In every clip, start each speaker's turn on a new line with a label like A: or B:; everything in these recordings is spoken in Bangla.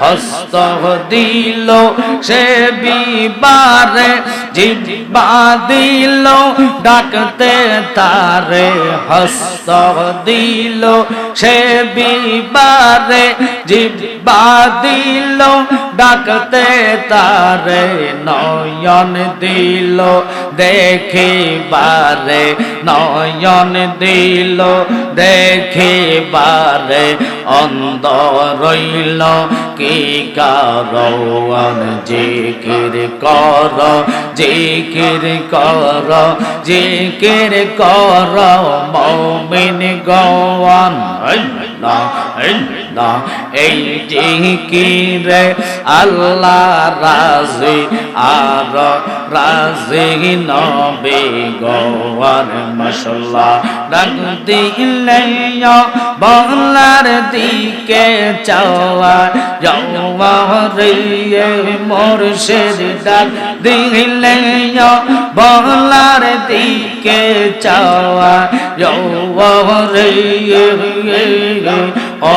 A: হস্ত দিল, সে বিবারে জিব্বা দিল, ডাকতে তারে হস্ত দিল, সে বিবারে জিব্বা দিল, ডাকতে তারে নয়ন দিল, দেখিবারে নয়ন দিল, দেখিবারে অন্ধ রইল কি কারণ জিকির কর জিকির কর জিকির কর, মমিন গওয়ান আল্লাহ আল্লাহ, এই জিকিরে আল্লাহ রাজি, আর রাজি নবে গওয়ান মশলা ডাক দিলে বলার দিকে চাওয়া যাওয়া রে মোরশেদ ডাক দিলে বলার দিকে চাওয়া। যাওয়া রে ও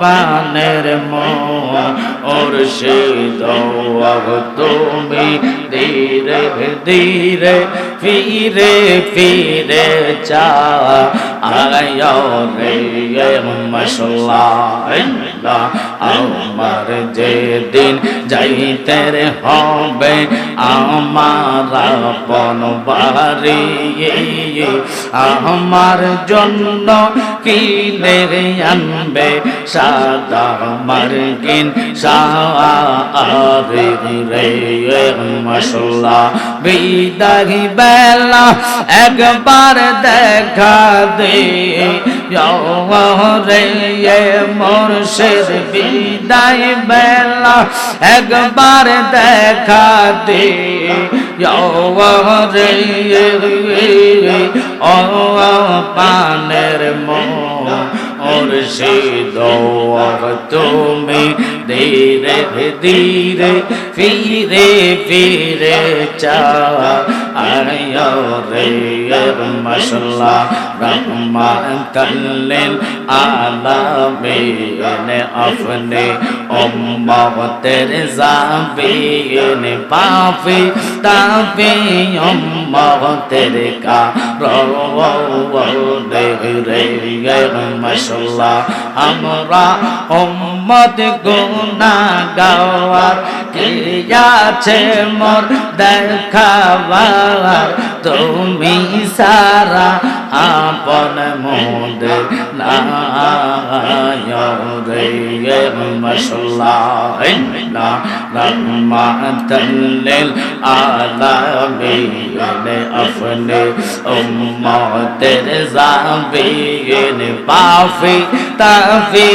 A: পানের মোর সে তুমি ধীরে ধীরে ফিরে ফিরে চা আয় রে মশলা। আমার যে দিন যাইতে হবে, আমার আপন বাড়ি। আমার জন্য কিনে আনবে সাদা মার্কিন সারে রে। মশলা বিদাহি বেলা একবার দেখা দে রে মোরশেদ বিদায় বেলা একবার দেখা দে রে ও পানের মুর্শিদ তুমি ধীরে ধীরে ফিরে ফিরে চা أريو ريغ مشلا رحمة كلل على بين أفني أمة ترزا بين بافي تافي أمة تركا رو ريغ مشلا أمرا أمة গুনা গাওয়ার কি আছে মোর দেখাবার তুমি সারা আপন মোদে রে মশলা রহমাতাল্লিল আলামিন আপনে উম্মতের জাবিন পাফি তাফি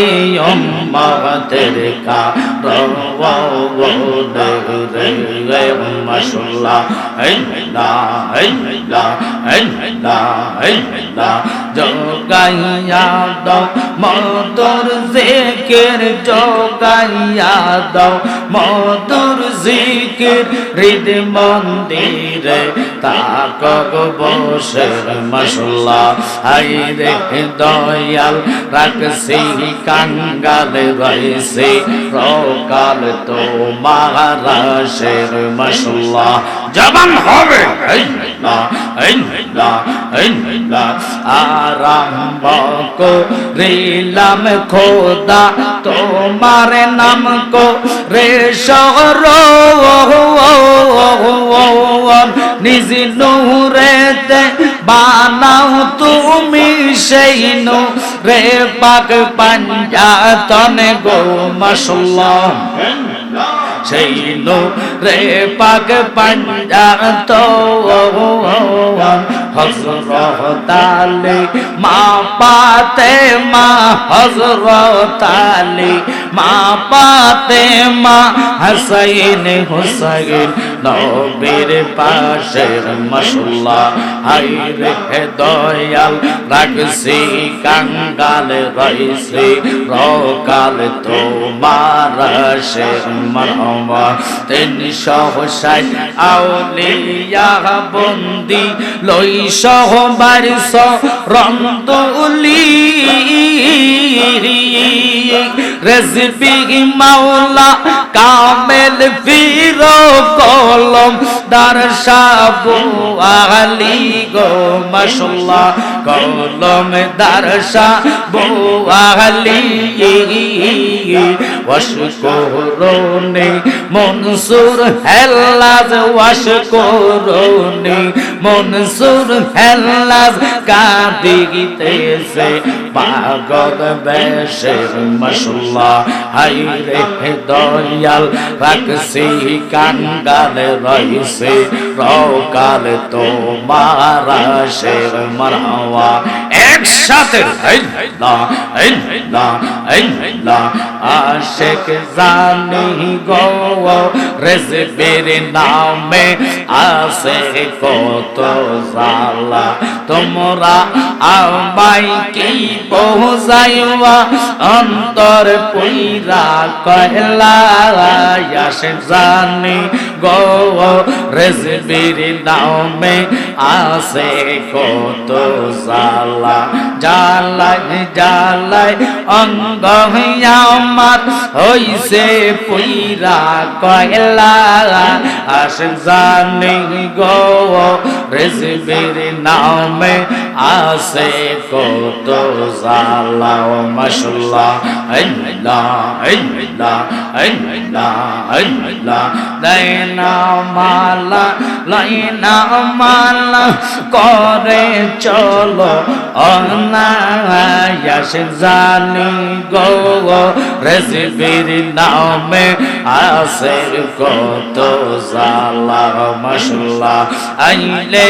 A: উম্মতের কা রওয়া রে মশলা না না না না জগাইয়া দাও মধুর জিকির জগাইয়া দাও মধুর জিকির হৃদ মন্দিরে তাক বসে মশলা হাই রে দয়াল রাখছি, কাঙ্গাল রয়েছে, প্রকাল তো মহারাশের মশলা জবান হবে। আরম্ভ করিলাম খোদা, তোমার নাম কো রে সর নিজ নূরেতে বানাও তুমি সেই নু রে পাক পাঞ্জাতন গো মশলা সেই নো রে পাক পাঞ্জাত হজরত আলী মা পাতে মা হজরত আলী মা পাতে মা হাসাইন হুসাইন, নবীর পাশের হাই রে দয়াল, রাখছি কাঙ্গাল রইছি রকাল তোমার শের মরহমা তিনশো ষাট আউলিয়া বন্দি লই সহ বারিশ রন্দুলি রেজবি মাওলা কামেল ফির কলম। দার সাবু আলি গো মাশাল্লাহ, কলম দার সাবু আলি ওয়াশকুরুনি, মনসুর হেল্লাজ ওয়াশকুরুনি, মনসুর হেল্লাজ কাঁদিতেছে পাগল বেশের মশলা হাই রে দয়াল, রাখছি কাঙ্গালে রইছে রকাল তোমার শের মারহাওয়া একসাথে আশেক জানি গো রেজবের নামে আসে কত জালা তোমরা আমাই কি পৌঁছাইবা অন্তর পুইরা কহলা আসে জানি গো, রেজবের নামে আসে কত জালা জালাই জালাই অঙ্গ আমার হইছে পুইরা কয়লা। আস জানি গো, রেজবের নামে আসে কত জালা মাশাল্লাহ আল্লাহ আল্লাহ আল্লাহ আল্লাহ দাইনা মালা, লাইনা মালা করে চলো। অনায়াস জানি গো, রেসিপির নামে আসে কত জালা মশলা। আইলে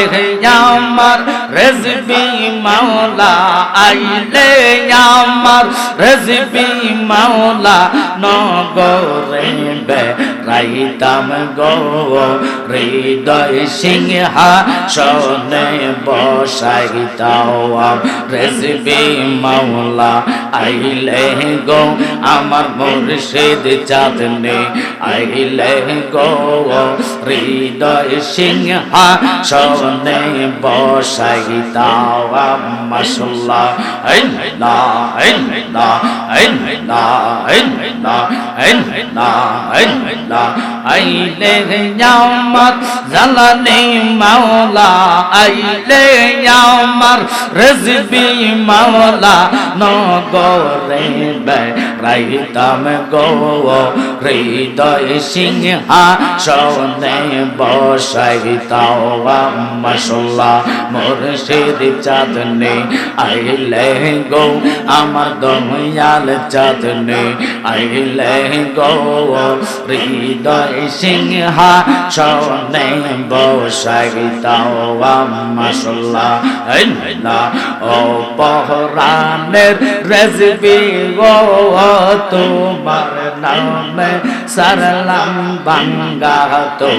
A: আমার রেসিপি মাওলা, আইলে আমার রেসিপি মাওলা, নগরে বে রাইতাম গো, হৃদয় সিংহা সনে বসাইতাও রেসিপি মাওলা আইলে গো, আমার মুর্শিদ চাঁদনে আইলে গো, হৃদয় সিংহা সনে বসাইতাও মাশাল্লাহ আইলা আইলা আইলা আইলা আইলা আইলা আইলে আমার জালানে মাওলা, আইলে আমার রেজবি মাওলা, নগরে রাইতাম গো, হৃদয় সিংহা সনে বসাইতাও মাশাল্লাহ মুর্শিদ চাঁদনে আইলে গো, আমার দয়াল চাঁদনে আইলে গো, হৃদয় সিংহা সনে বসাইতাও মাশাল্লাহ আইলা ও পহরানের রেজবি গো তোমার নামে সারলাম বাঙ্গা তো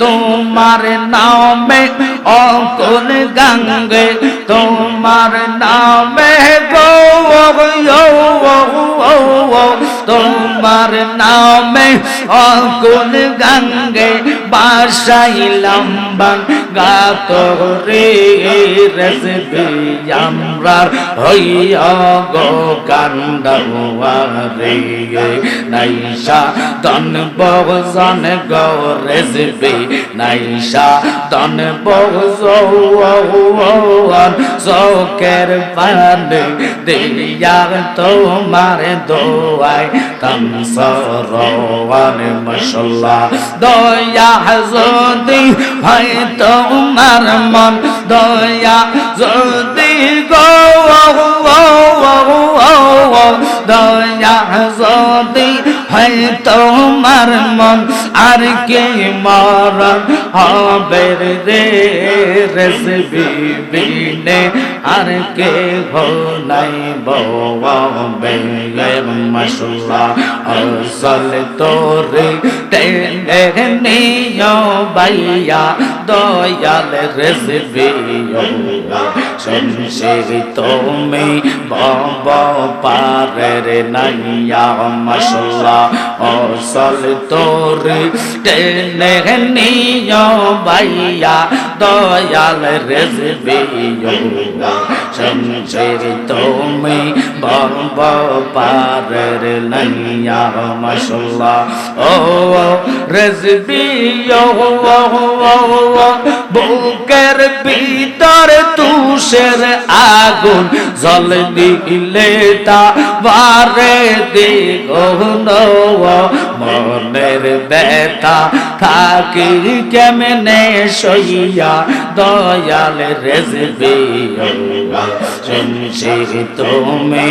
A: তোমার নামে অকুল গঙ্গে তোমার নামে গো তোমার নামে অকুল গঙ্গে বাসাইলাম বাঙ্গা তো রে রসবি আমরার হইয়া গো কান্ডা রে নাইশা তন বহজন গো রেসবি নাইশা তন বহজন চোখের পানে দিয়া তোমার দোয়াই তম সরওয়ান মশলা দয়া যদি ভাই তোমার মন দয়া যদি গো যদি হয় তোমার মন আর কে মরণ হবে রে? রেসবি বিনে আর কে নাই ববে মশলা? আসল তোরে টেনে নিও বাইয়া দয়াল রেসবিও শমশের তুমি বব পারের নাইয়া মশলা সল তোরে টেনে নিও বাইয়া দয়াল রেসবিও শমশের তুমি বব পারের নাইয়া মাশাল্লাহ ও রেজবি বুকের ভিতর তুষের আগুন জল দিলে তা বারে দ্বিগুণ মনের ব্যথা থাকি কেমনে সইয়া, দয়াল রেজবি শুনছি তুমি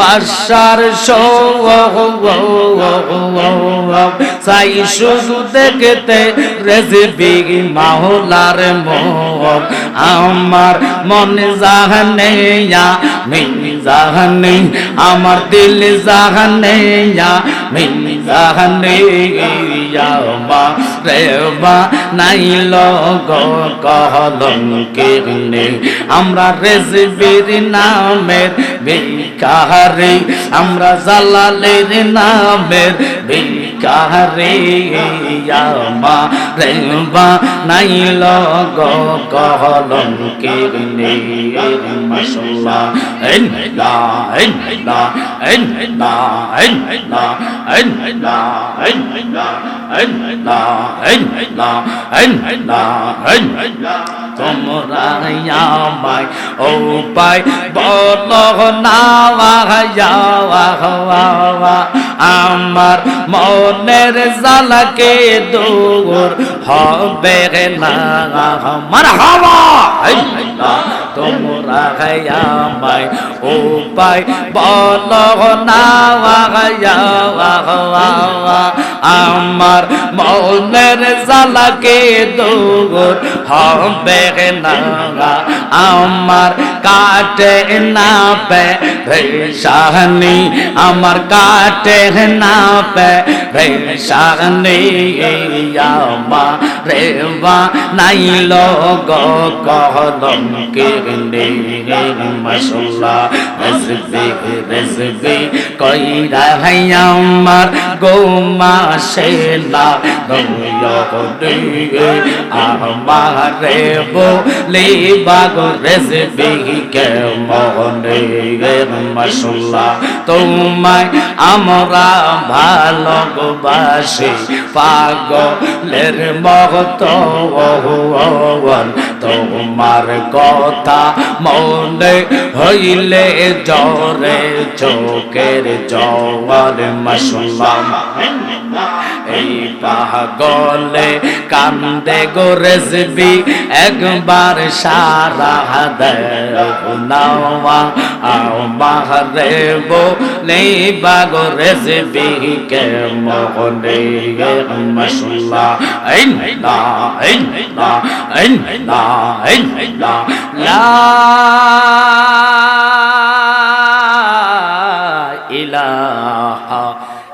A: বাসার সাই শুধু দেখতে রেজবি মাওলার মোহ আমার মন জাহানে মিন জাহানে আমার দিল জাহানে মিন জাহানে মা রে মা নাইল গো কহলম কিরনে আমরা রেজবির নামের বিকারে আমরা জালালের নামের বিকারে মা রে মা নাইল গো কহলম কিরনে মাশাল্লাহ এন লা এন লা এন লা এন লা এন লা এন লা এন লা এন লা এন লা এন লা তোমরা আমায় ও পাই বল না আমার মনের জালাকে দূর হবে না। আমার হাওয়া তোমরা আমায় পাই বল না আমার মনের জালাকে দূর হবে না আমার কাটে না পে রেশানি আমার কাটে না পে রেশানি আমা রেবা নাইল গো কহলম কিরনে মাশাল্লাহ রেজবি রেজবি কইরা হাই আমার গো মাশেলা দয়দে আমারে বলে, বাগ রেজবি কে মহনে মাশাল্লাহ? তোমায় আমরা ভালোবাসি, পাগলের মহত তোমার কথা মনে হইলে জরে চোখের জওয়ার মাসুল্লাম এই পাগলে কান্দে গো রেজবি, একবার সারা দেওয়া আমারে বলে বাগো রেজবি কে মনে মাসুল্লাহ এই না এই না এই না এই না, লা ইলাহা